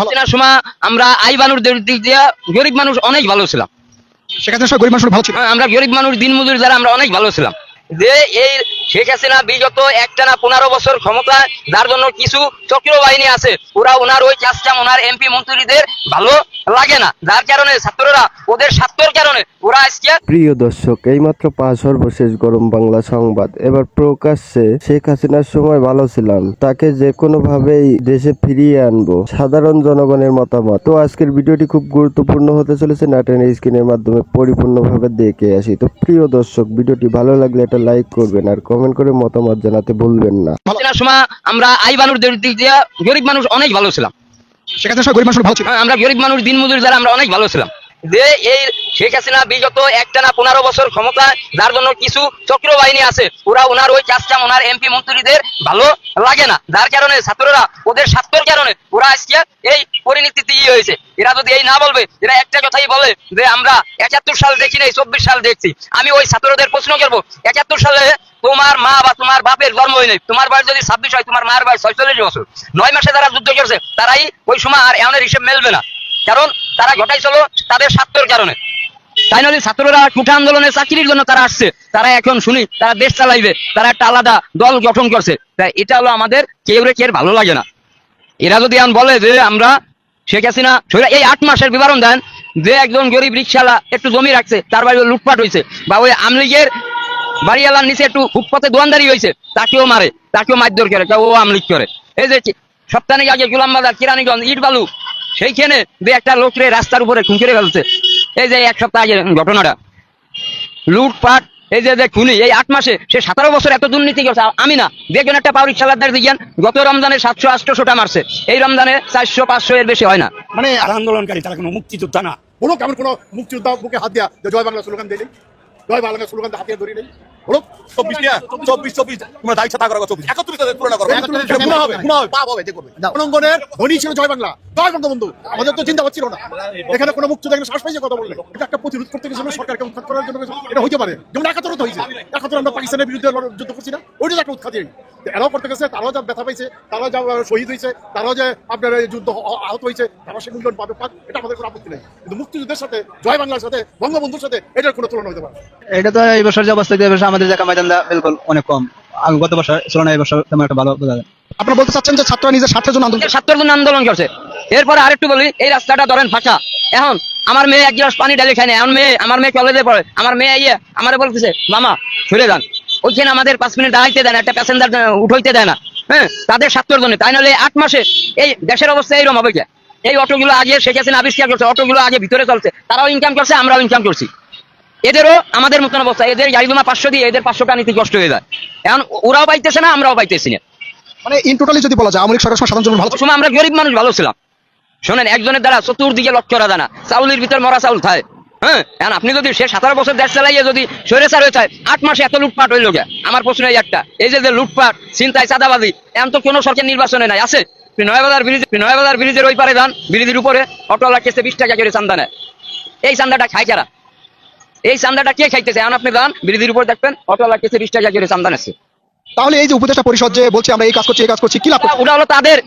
হাসিনার সময় আমরা আই বানুর দিক দিয়ে গরিব মানুষ অনেক ভালো ছিলাম। সেখানে সময় গরিব মানুষ ভালো ছিল। হ্যাঁ, আমরা গরিব মানুষ দিন মজুরি দ্বারা আমরা অনেক ভালো ছিলাম। যে এই শেখ হাসিনা বিগত একটানা পনেরো বছর ক্ষমতা, যার জন্য কিছু চক্র বাহিনী আছে, ওরা ওনার ওই চাষচাম ওনার এমপি মন্ত্রীদের ভালো লাগে না। যার কারণে ছাত্ররা ওদের স্বার্থের কারণে ওরা আজকে প্রিয় দর্শক, এইমাত্র পাঁচ সর্বশেষ গরম বাংলা সংবাদ। এবার প্রকাশ্যে শেখ হাসিনার সময় ভালো ছিলাম। তাকে যে কোনো ভাবেই দেশে ফিরিয়ে আনব, সাধারণ জনগণের মতামত। তো আজকের ভিডিওটি খুব গুরুত্বপূর্ণ হতে চলেছে নাটেন স্ক্রিনের মাধ্যমে পরিপূর্ণভাবে দেখে আসি। তো প্রিয় দর্শক, ভিডিওটি ভালো লাগলে একটা লাইক করবেন আর কমেন্ট করে মতামত জানাতে ভুলবেন না। সময় আমরা আই বানুর দিক দিয়ে গরিব মানুষ অনেক ভালো ছিলাম। সেখানে গরিব মানুষ ভালো ছিল। হ্যাঁ, আমরা গরিব মানুষ দিন মজুর দ্বারা আমরা অনেক ভালো ছিলাম। যে এই শেখ হাসিনা বিগত একটানা পনেরো বছর ক্ষমতা, যার জন্য কিছু চক্র বাহিনী আছে, ওরা ওনার ওই চাষচাম ওনার এমপি মন্ত্রীদের ভালো লাগে না। যার কারণে ছাত্ররা ওদের স্বার্থের কারণে ওরা আজকে এই পরিণতিতে ইয়ে হয়েছে। এরা যদি এই না বলবে, এরা একটা কথাই বলে যে, আমরা একাত্তর সাল দেখি নাই, চব্বিশ সাল দেখছি। আমি ওই ছাত্রদের প্রশ্ন করব, একাত্তর সালে তোমার মা বা তোমার বাপের জন্ম হয় তোমার বয়স যদি ছাব্বিশ হয়, তোমার মায়ের বয়স ছয়চল্লিশ বছর। নয় মাসে যারা যুদ্ধ করছে, তারাই ওই সময় আর এমনের হিসেব মেলবে না। কারণ তারা ঘটাইছিল তাদের স্বার্থের কারণে। তাই নয় ছাত্ররা কুঠা আন্দোলনে চাকরির জন্য তারা আসছে। তারা এখন শুনি, তারা দেশ চালাইবে, তারা একটা আলাদা দল গঠন করছে। তাই এটা হলো আমাদের, কেউ রে কেউ ভালো লাগে না। এরা যদি এখন বলে যে আমরা শেখ হাসিনা এই আট মাসের বিবরণ দেন যে একজন গরিব রিক্সাওয়ালা একটু জমি রাখছে, তার বাড়ি লুটপাট হয়েছে বা ওই আমলিগের বাড়িওয়ালার নিচে একটু ফুটপাতে দোয়ানদারি হয়েছে তাকেও মারে, তাকেও মারধর করে ও আমলিগ করে। এই যে সপ্তাহে আগে গোলাম বাজার কিরানীগঞ্জ ইট বালু সেইখানে যে একটা লোকরে রাস্তার উপরে খুন করে ফেলছে। এই যে এক সপ্তাহ আগে ঘটনাটা। লুটপাট, এই যে খুনি, এই আট মাসে সে সতেরো বছর এত দুর্নীতি করছে আমি না। দেখবেন একটা পাউরিক সালাদার দিকেন গত রমজানে সাতশো, আটশোটা মারছে। এই রমজানে চারশো, পাঁচশো এর বেশি হয় না। মানে আন্দোলনকারী তারা কোনো মুক্তিযোদ্ধা না। বলুক এমন কোনো মুক্তিযোদ্ধা বুকে হাত দেওয়া জয় বাংলা স্লোগান দিলেই জয় বাংলা স্লোগান হাতিয়া ধরি নেই। বলুক চব্বিশ চব্বিশ চব্বিশ তোমরা দায়িত্ব থাকা চব্বিশ। একত্রিশ তুলনা করো। গুণা হবে গুণা হবে। পাপ হবে যে করবে। জনগণের ধনী ছিল জয় বাংলা। জয় বঙ্গবন্ধু আমাদের তো চিন্তা হচ্ছিল না। এখানে কোনো মুক্তিযোদ্ধা এখানে শ্বাস পাইছে কথা বললে? এটা একটা প্রতিরোধ করতে গেছিল সরকারকে উৎখাত করার জন্য এটা হইতে পারে। যেমন একাত্তর তো হয়েছে একাত্তর আমরা পাকিস্তানের বিরুদ্ধে যুদ্ধ করছি না। ওইটা একটা উৎখাত এরাও করতে গেছে তারাও যা ব্যথা পাইছে তারাও যা শহীদ হয়েছে তারাও যে আপনার যুদ্ধ আহত হয়েছে তারা সে মূল্যায়ন পাবে পাক এটা আমাদের কোনো আপত্তি নেই। কিন্তু মুক্তিযুদ্ধের সাথে জয় বাংলার সাথে বঙ্গবন্ধুর সাথে এটার কোনো তুলনা হতে পারে। এটা তো এই বছর যে অবস্থা এই বছর আমাদের ময়দানটা বিলকুল অনেক কম গত বছর ছিল না এই বছর তেমন একটা ভালো বোঝা যায়। আপনারা বলতে চাচ্ছেন যে ছাত্ররা নিজের স্বার্থের জন্য আন্দোলন করছে। সাত্তর জন আন্দোলন করছে এরপরে আরেকটু বলি এই রাস্তাটা ধরেন ফাঁকা এখন আমার মেয়ে এক গ্লাস পানি খায় না এখন মেয়ে আমার মেয়ে কলেজে পড়ে আমার মেয়ে ইয়ে আমার বলতেছে মামা সরে যান ওইখানে আমাদের পাঁচ মিনিট দাঁড়াইতে দেয় না একটা প্যাসেঞ্জার উঠাইতে দেয় না হ্যাঁ তাদের স্বার্থের জন্য তাই নাহলে আট মাসে এই দেশের অবস্থা এইরকম হবে? এই অটোগুলো আগে শেখ হাসিনা আবিষ্কার করছে অটোগুলো আগে ভিতরে চলছে তারাও ইনকাম করছে আমরাও ইনকাম করছি এদেরও আমাদের মতন অবস্থা। এদের গাড়ি পাঁচশো দিয়ে এদের পাঁচশো টাকা নিতে কষ্ট হয়ে যায়। এখন ওরাও পাইতেছে না আমরাও পাইতেছি না। মানে ইন টোটালি যদি বলা যায় আমলিক সরকার সাধারণ জনগণ ভালো সময় আমরা গরিব মানুষ ভালো ছিলাম। শোনেন একজনের দ্বারা চতুর্দিকে লক্ষ্য যায় না চাউলের ভিতর মরা চাউল খায়। হ্যাঁ এখন আপনি যদি সে সতেরো বছর দেশ চালাইয়ে যদি সৈরেচার হয়ে যায় আট মাসে এত লুটপাট হইল গে আমার প্রশ্ন এই একটা এই যে যে লুটপাট চিন্তায় চাঁদাবাজি এখন তো কোনো সরকার নির্বাচনে নাই আছে? নয়াবাজার ব্রিজ নয়াবাজার ব্রিজের ওই পারে যান ব্রিজের উপরে অটো লাগতেছে বিশ টাকা করে চান্দা নেয়। এই চান্দাটা খায় কারা? এই চান্দাটা কে খাইতেছে? এখন আপনি যান ব্রিজের উপর দেখবেন অটো লাগতেছে বিশ টাকা করে চান্দা নেচ্ছে তাহলে এই যে উপদেষ্টা পরিষদ যে বলছে আমরা এই কাজ করছি এই কাজ করছি কি লাভ ওটা হলো তাদের।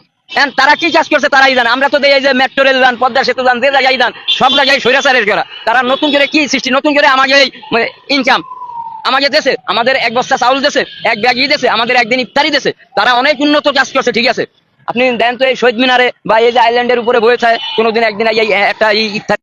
তারা কি কাজ করছে তারাই জানে। আমরা তো এই যে মেট্রো রেল যান পদ্মা সেতু যান যে জায়গায় যান সব জায়গায় স্বৈরাচারের করা তারা নতুন করে কি সৃষ্টি? নতুন করে আমাকে ইনকাম আমাকে দেশে আমাদের এক বস্তা চাউল দেশে এক ব্যাগ ই দেশে আমাদের একদিন ইফতারি দেশে তারা অনেক উন্নত কাজ করছে ঠিক আছে। আপনি দেন তো এই শহীদ মিনারে বা এই যে আইল্যান্ডের উপরে বয়ে থাকে কোনোদিন একদিন এই একটা ইফতারি